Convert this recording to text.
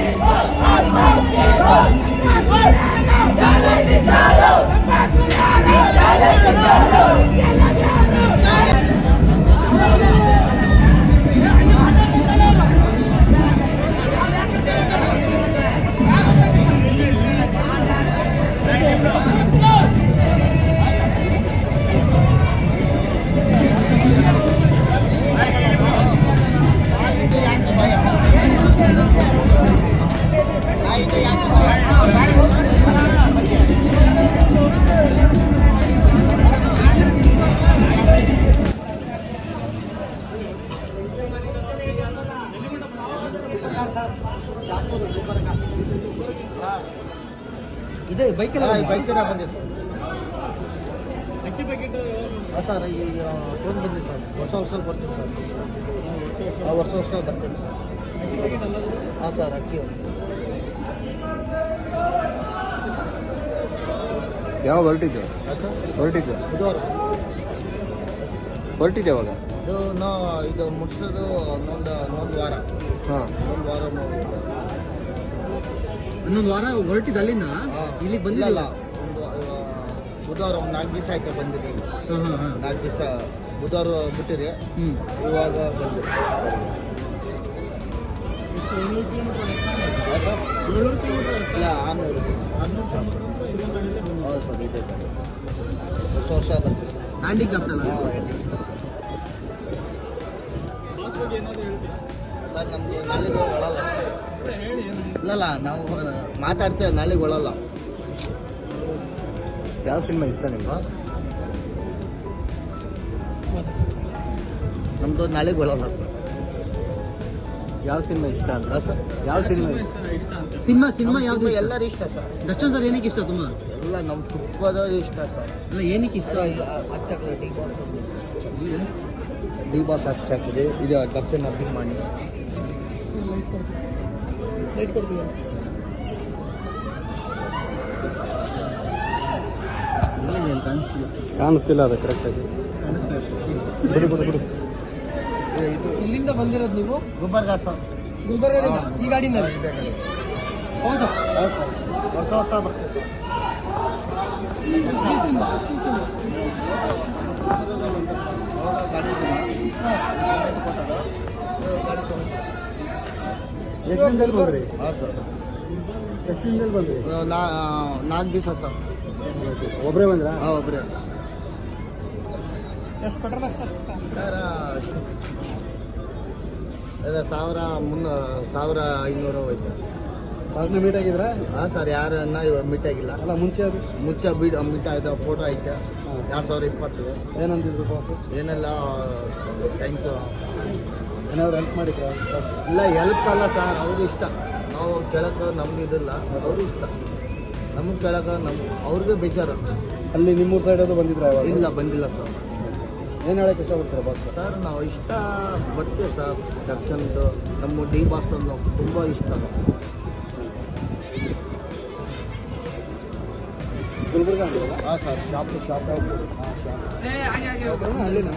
Ай! Ай! Ай! ಇದೆ ಬೈಕ್ ಬೈಕಿನ ಬಂದಿದೆ? ಸರ್ ಸರ್ ಈ ಟೋನ್ ಬಂದಿದೆ ಸರ್ ವರ್ಷ ವರ್ಷ ಬರ್ತೀವಿ ಸರ್ ಆ, ವರ್ಷ ವರ್ಷ ಬರ್ತೀವಿ ಸರ್ ಹಾಂ ಸರ್ ಅಕ್ಕಿ ಯಾವಾಗ ಹೊರಟಿದ್ದು? ಹೊರಟಿದ್ದೆ ಸರ್ ಹೊರಟಿದ್ದು? ಬುಧವಾರ ಸರ್ ಇದು ನಾ ಇದು ಮುಟ್ಸೋದು ಒಂದೊಂದು ಒಂದು ವಾರ. ಹಾಂ. ಒಂದು ವಾರ. ಇನ್ನೊಂದು ವಾರ ಹೊರಟಿದ್ದು ಅಲ್ಲಿಂದ? ಇಲ್ಲಿ ಇಲ್ಲಿಗೆ ಬಂದಿಲ್ಲ ಒಂದು ಬುಧವಾರ ಒಂದು ನಾಲ್ಕು ದಿವಸ ಆಯ್ತು ಬಂದಿದೆ ನಾಲ್ಕು ದಿವಸ ಬುಧವಾರ ಬಿಟ್ಟಿರಿ ಇವಾಗ ಬಂದು? ಇಲ್ಲ ಆರುನೂರು ಹೌದು ಸರ್ ಇದೆ. ವರ್ಷ ವರ್ಷ ಹ್ಯಾಂಡಿಕ್ರಾಫ್ಟ್ ಅಲ್ಲ? ಸರ್ ನಮಗೆ ನಾಳೆಗೆ ಒಳಲ್ಲ ಸರ್. ಇಲ್ಲಲ್ಲ ನಾವು ಮಾತಾಡ್ತೇವೆ ನಾಳೆಗೆ ಒಳಲ್ಲ ಯಾವ ಸಿನಿಮಾ ಇಷ್ಟ ನಿಮ್ಮ ನಮ್ದು ನಾಳೆಗೆ ಒಳಲ್ಲ ಸರ್ ಯಾವ ಸಿನಿಮಾ ಇಷ್ಟ ಅಂತ? ಸರ್ ಯಾವ ಸಿನಿಮಾ ಸಿನಿಮಾ ಸಿನಿಮಾ ಯಾವ್ದು ಎಲ್ಲರೂ ಇಷ್ಟ ಸರ್ ದಕ್ಷಿಣ ಸರ್ ಏನಕ್ಕೆ ಇಷ್ಟ ತುಂಬಾ? ಎಲ್ಲ ನಮ್ಮ ತುಪ್ಪದ ಇಷ್ಟ ಸರ್ ಇಲ್ಲ ಏನಕ್ಕೆ ಇಷ್ಟ? ಹಚ್ಚಾಕಿದೆ ಡಿ ಬಾಸ್ ಡಿ ಬಾಸ್ ಹಚ್ಚಾಕಿದೆ ಇದು ದರ್ಶನ್ ಅಭಿಮಾನಿ. ಕಾಣಿಸ್ತಿಲ್ಲ ಅದು ಕರೆಕ್ಟಾಗಿ ಬಿಡು ಬಿಡು ಬಿಡು. ಇದು ಇಲ್ಲಿಂದ ಬಂದಿರೋದು ನೀವು? ಗುಲ್ಬರ್ಗ ಸರ್ ಗುಲ್ಬರ್ಗದಿಂದ. ಈ ಗಾಡಿಯಿಂದ ಹಾ, ಇದೆ ಗಾಡಿ. ಹೌದಾ? ಹೌದು ಸರ್. ವರ್ಷ ವರ್ಷ ಬರ್ತೇವೆ ಸರ್. ಗಾಡಿ ಇಲ್ಲ. ಕೊಟ್ಟದ್ದು. ಅದು ಗಾಡಿ ತಗೊಂಡು. ಎಷ್ಟು ದಿನದಲ್ಲಿ ಬಂದ್ರಿ? ಹಾಂ ಸರ್. ಎಷ್ಟು ದಿನದಲ್ಲಿ ಬಂದ್ರಿ ನಾ ನಾಲ್ಕು ದಿವಸ ಸರ್. ಒಬ್ಬರೇ ಬಂದ್ರಾ? ಹಾಂ ಒಬ್ಬರೇ ಸರ್. ಎಷ್ಟು ಸಾವಿರ ಮುನ್ನ ಸಾವಿರ ಐನೂರು ಹೋಯ್ತು. ಲಾಸ್ಟ್ನ ಮೀಟ್ ಆಗಿದ್ರಾ? ಹಾಂ ಸರ್ ಯಾರನ್ನ ಇವಾಗ ಮೀಟ್ ಆಗಿಲ್ಲ. ಅಲ್ಲ ಮುಂಚೆ ಮುಂಚೆ ಬೀಡ್ ಮೀಟ್ ಆಯ್ತು ಫೋಟೋ ಐತೆ ಎರಡು ಸಾವಿರ ಇಪ್ಪತ್ತು. ಏನಂತಿದ್ರು ಬಾಸು ಏನೆಲ್ಲ ಥ್ಯಾಂಕ್ ಯು ಏನಾದ್ರು ಹೆಲ್ಪ್ ಮಾಡಿದ್ರಾ? ಇಲ್ಲ ಹೆಲ್ಪ್ ಅಲ್ಲ ಸರ್ ಅವ್ರಿಗೂ ಇಷ್ಟ. ನಾವು ಕೇಳಕ್ಕೆ ನಮ್ಗೆ ಇದಿಲ್ಲ ಅವರು ಇಷ್ಟ. ನಮಗೆ ಕೇಳಕ್ಕೆ ನಮ್ಮ ಅವ್ರಿಗೆ ಬೇಜಾರು. ಅಲ್ಲಿ ನಿಮ್ಮೂರು ಸೈಡ್ ಅದು ಬಂದಿದ್ರ ಇಲ್ಲ ಬಂದಿಲ್ಲ ಸರ್ ಏನು ಹೇಳಕ್ಕೆ ಇಷ್ಟಪಡ್ತೀರ ಬಾಸ್ ಸರ್ ನಾವು ಇಷ್ಟ ಬರ್ತೀವಿ ಸರ್ ದರ್ಶನ್ದು ನಮ್ಮ ಡಿ ಬಾಸ್ ತುಂಬ ಇಷ್ಟ. ಗುಲ್ಬರ್ಗ ಅಂದ್ರಲ್ಲ ಹಾಂ ಸರ್ ಶಾಪ್ ಶಾಪ್ ಹಳ್ಳಿನ